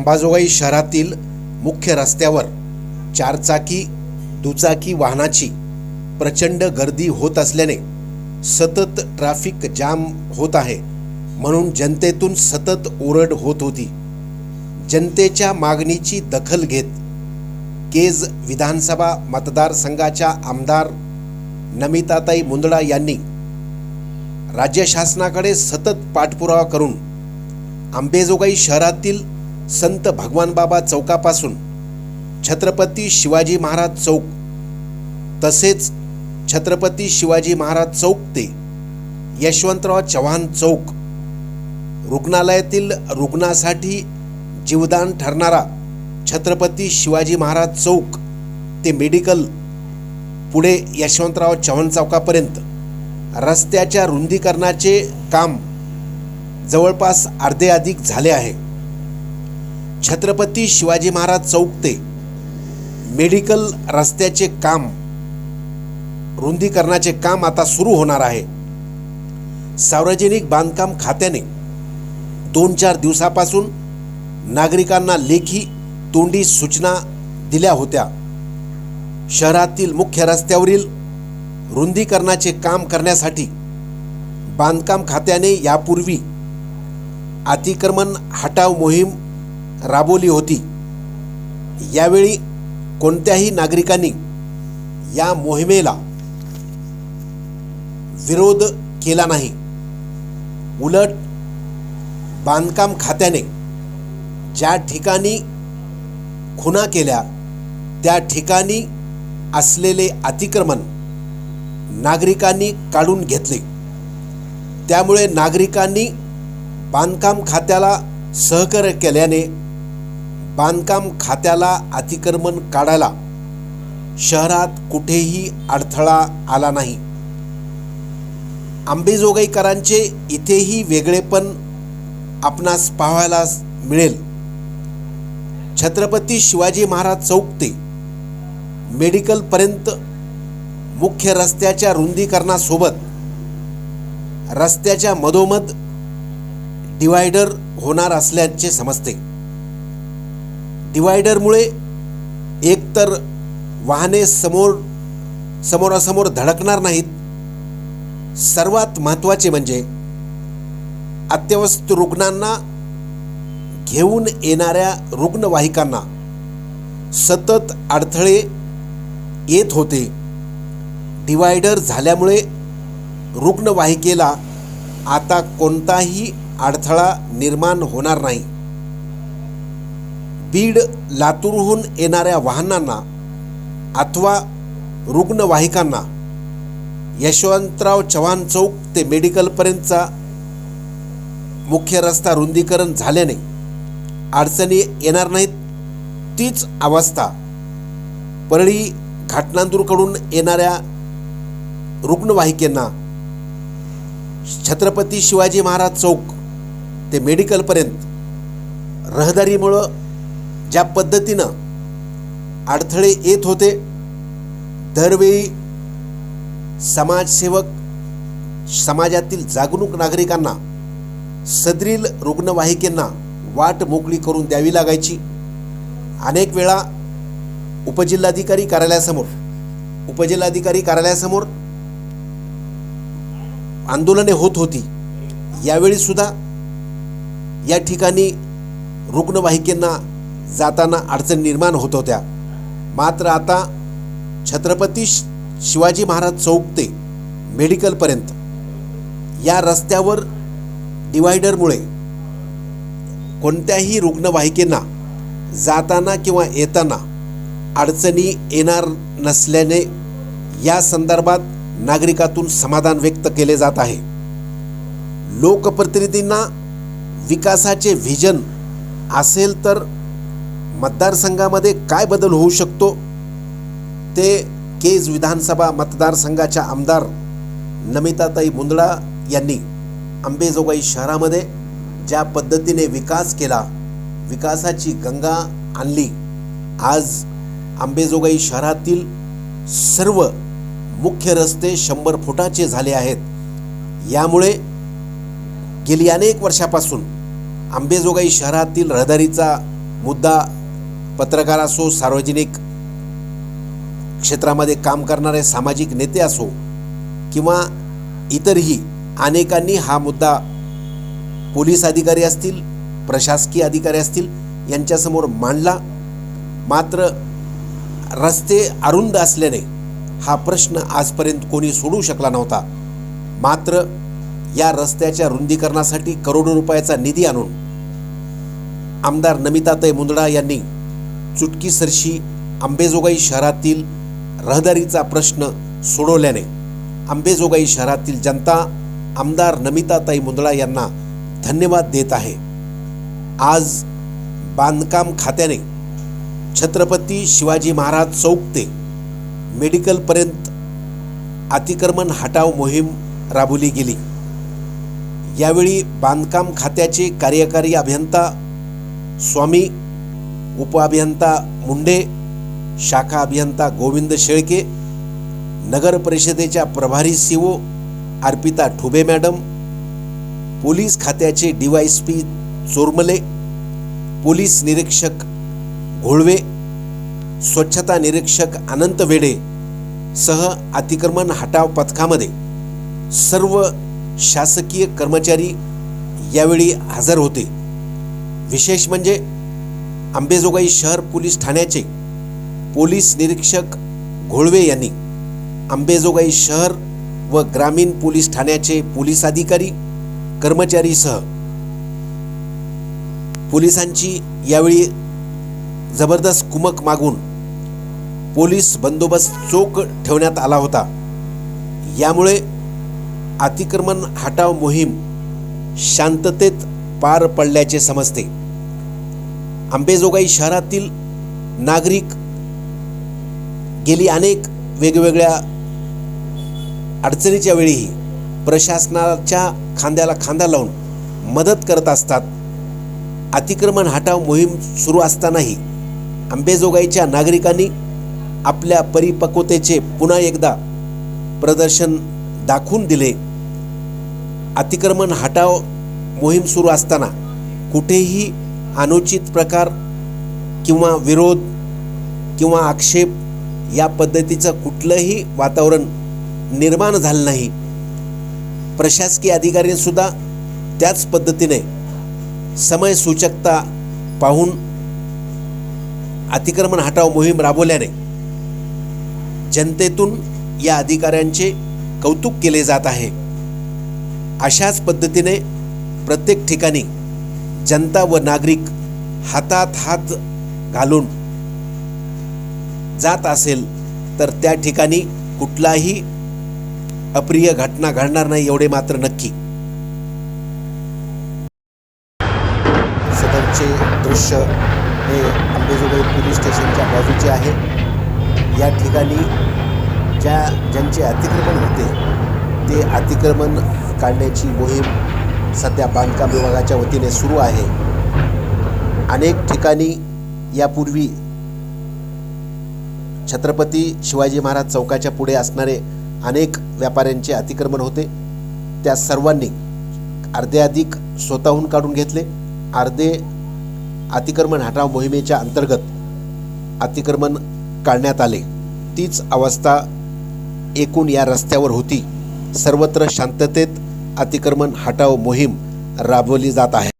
अंबाजोगाई शहरातील मुख्य रस्त्यावर चारचाकी दुचाकी वाहनाची प्रचंड गर्दी होत असल्याने सतत ट्रॅफिक जाम होत आहे म्हणून जनतेतून सतत ओरड होत होती. जनतेच्या मागणीची दखल घेत केज विधानसभा मतदारसंघाच्या आमदार नमिताताई मुंदडा यांनी राज्य शासनाकडे सतत पाठपुरावा करून आंबेजोगाई शहरातील संत भगवानबाबा चौकापासून छत्रपती शिवाजी महाराज चौक तसेच छत्रपती शिवाजी महाराज चौक ते यशवंतराव चव्हाण चौक रुग्णालयातील रुग्णासाठी जीवदान ठरणारा छत्रपती शिवाजी महाराज चौक ते मेडिकल पुढे यशवंतराव चव्हाण चौकापर्यंत. रस्त्याच्या रुंदीकरणाचे काम जवळपास अर्धे अधिक झाले आहे. छत्रपती शिवाजी महाराज चौक ते मेडिकल रस्त्याचे काम रुंदीकरणाचे काम आता सुरू होणार आहे. सार्वजनिक बांधकाम खात्याने दोन चार दिवसापासून नागरिकांना लेखी तोंडी सूचना दिल्या होत्या. शहरातील मुख्य रस्त्यावरील रुंदीकरणाचे काम करण्यासाठी बांधकाम खात्याने यापूर्वी अतिक्रमण हटाव मोहीम राबवली होती. यावेळी कोणत्याही नागरिकांनी या मोहिमेला विरोध केला नाही. उलट बांधकाम खात्याने ज्या ठिकाणी खुना केल्या त्या ठिकाणी असलेले अतिक्रमण नागरिकांनी काढून घेतले. त्यामुळे नागरिकांनी बांधकाम खात्याला सहकार्य केल्याने बांधकाम खात्याला अतिक्रमण काढायला. शहरात कुठेही अडथळा आला नाही. आंबेजोगाईकरांचे इथेही वेगळेपण आपणास पाहायला मिळेल. छत्रपती शिवाजी महाराज चौक ते मेडिकलपर्यंत मुख्य रस्त्याच्या रुंदीकरणासोबत रस्त्याच्या मधोमध डिवायडर होणार असल्याचे समजते. डिवायडरमुळे एकतर वाहने समोर समोरासमोर धडकणार नाहीत. सर्वात महत्त्वाचे म्हणजे अत्यवस्थ रुग्णांना घेऊन येणाऱ्या रुग्णवाहिकांना सतत अडथळे येत होते. डिवायडर झाल्यामुळे रुग्णवाहिकेला आता कोणताही अडथळा निर्माण होणार नाही. बीड लातूरहून येणाऱ्या वाहनांना अथवा रुग्णवाहिकांना यशवंतराव चव्हाण चौक ते मेडिकलपर्यंतचा मुख्य रस्ता रुंदीकरण झाल्याने अडचणी येणार नाहीत. तीच अवस्था परळी घाटनांदूरकडून येणाऱ्या रुग्णवाहिकेंना छत्रपती शिवाजी महाराज चौक ते मेडिकलपर्यंत रहदारीमुळं ज्या पद्धतीनं अडथळे येत होते दरवेळी समाजसेवक समाजातील जागरूक नागरिकांना सदरील रुग्णवाहिकेंना वाट मोकळी करून द्यावी लागायची. अनेक वेळा उपजिल्हाधिकारी कार्यालयासमोर उपजिल्हाधिकारी कार्यालयासमोर आंदोलने होत होती. यावेळी सुद्धा या ठिकाणी रुग्णवाहिकेंना जाताना अडचण निर्माण होत होत्या. मात्र आता छत्रपती शिवाजी महाराज चौक ते मेडिकलपर्यंत या रस्त्यावर डिवायडरमुळे कोणत्याही रुग्णवाहिकेंना जाताना किंवा येताना अडचणी येणार नसल्याने या संदर्भात नागरिकातून समाधान व्यक्त केले जात आहे. लोकप्रतिनिधींना विकासाचे व्हिजन असेल तर मतदारसंघामध्ये काय बदल होऊ शकतो? ते केज विधानसभा मतदारसंघाच्या आमदार नमिताताई मुंदडा यांनी अंबेजोगाई शहरामध्ये ज्या पद्धतीने विकास केला विकासाची गंगा आणली आज अंबेजोगाई शहरातील सर्व मुख्य रस्ते शंभर फुटाचे झाले आहेत. यामुळे गेली अनेक वर्षापासून आंबेजोगाई शहरातील रहदारीचा मुद्दा पत्रकार असो सार्वजनिक क्षेत्रामध्ये काम करणारे सामाजिक नेते असो किंवा इतरही अनेकांनी हा मुद्दा पोलीस अधिकारी असतील प्रशासकीय अधिकारी असतील यांच्यासमोर मांडला. मात्र रस्ते अरुंद असल्याने हा प्रश्न आजपर्यंत कोणी सोडू शकला नव्हता. मात्र या रस्त्याच्या रुंदीकरणासाठी करोडो रुपयाचा निधी आणून आमदार नमिताताई मुंदडा यांनी चुटकीसरशी आंबेजोगाई शहरातील रहदारीचा प्रश्न सोडवल्याने आंबेजोगाई शहरातील जनता आमदार नमिताताई मुंदळा यांना धन्यवाद देत आहे. आज बांधकाम खात्याने छत्रपती शिवाजी महाराज चौक ते मेडिकलपर्यंत अतिक्रमण हटाव मोहीम राबवली गेली. यावेळी बांधकाम खात्याचे कार्यकारी अभियंता स्वामी उपअभियंता मुंडे शाखा अभियंता गोविंद शेळके नगर परिषदेच्या प्रभारी CO Arpita Thube madam police खात्याचे डीवायसपी चोरमले पोलीस निरीक्षक घोळवे स्वच्छता निरीक्षक अनंत वेडे सह अतिक्रमण हटाव पथकामध्ये सर्व शासकीय कर्मचारी यावेळी हजर होते. विशेष म्हणजे अंबेजोगाई शहर पोलीस ठाण्याचे पोलीस निरीक्षक घोळवे यांनी अंबेजोगाई शहर व ग्रामीण पोलीस ठाण्याचे पोलीस अधिकारी कर्मचारीसह पोलिसांची यावेळी जबरदस्त कुमक मागून पोलीस बंदोबस्त चोख ठेवण्यात आला होता. यामुळे अतिक्रमण हटाव मोहीम शांततेत पार पडल्याचे समजते. आंबेजोगाई शहरातील नागरिक गेली अनेक वेगवेगळ्या अडचणीच्या वेळीही प्रशासनाच्या खांद्याला खांदा लावून मदत करत असतात. अतिक्रमण हटाव मोहीम सुरू असतानाही आंबेजोगाईच्या नागरिकांनी आपल्या परिपक्वतेचे पुन्हा एकदा प्रदर्शन दाखवून दिले. अतिक्रमण हटाव मोहीम सुरू असताना कुठेही अनुचित प्रकार किंवा विरोध किंवा आक्षेप या पद्धतीचं कुठलंही वातावरण निर्माण झालं नाही. प्रशासकीय अधिकाऱ्यांसुद्धा त्याच पद्धतीने समयसूचकता पाहून अतिक्रमण हटाव मोहीम राबवल्याने जनतेतून या अधिकाऱ्यांचे कौतुक केले जात आहे. अशाच पद्धतीने प्रत्येक ठिकाणी जनता व नागरिक हातात हात घालून जात असेल तर त्या ठिकाणी कुठलाही अप्रिय घटना घडणार नाही एवढे मात्र नक्की. सदरचे दृश्य हे अंबेजोगाई पोलीस स्टेशनच्या बाजूचे आहे. या ठिकाणी ज्या ज्यांचे अतिक्रमण होते ते अतिक्रमण काढण्याची मोहीम सध्या बांधकाम विभागाच्या वतीने सुरू आहे. अनेक ठिकाणी यापूर्वी छत्रपती शिवाजी महाराज चौकाच्या पुढे असणारे अनेक व्यापाऱ्यांचे अतिक्रमण होते. त्या सर्वांनी अर्धे अधिक स्वतःहून काढून घेतले. अर्धे अतिक्रमण हटाव मोहिमेच्या अंतर्गत अतिक्रमण काढण्यात आले. तीच अवस्था एकूण या रस्त्यावर होती. सर्वत्र शांततेत अतिक्रमण हटाव मोहीम राबवली जात आहे.